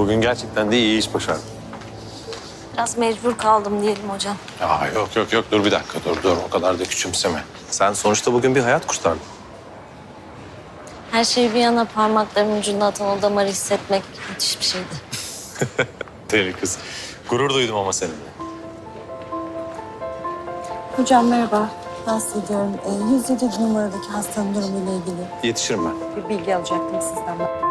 Bugün gerçekten de iyi iş başardın. Biraz mecbur kaldım diyelim hocam. Aa, yok yok yok dur bir dakika dur dur o kadar da küçümseme. Sen sonuçta bugün bir hayat kurtardın. Her şey bir yana parmaklarımın ucunda atan o damarı hissetmek müthiş bir şeydi. Deli kız. Gurur duydum ama seninle. Hocam merhaba. Rahatsız ediyorum. Ee, 107 numaradaki hastanın durumuyla ilgili Yetişirim ben. bir bilgi alacaktım sizden.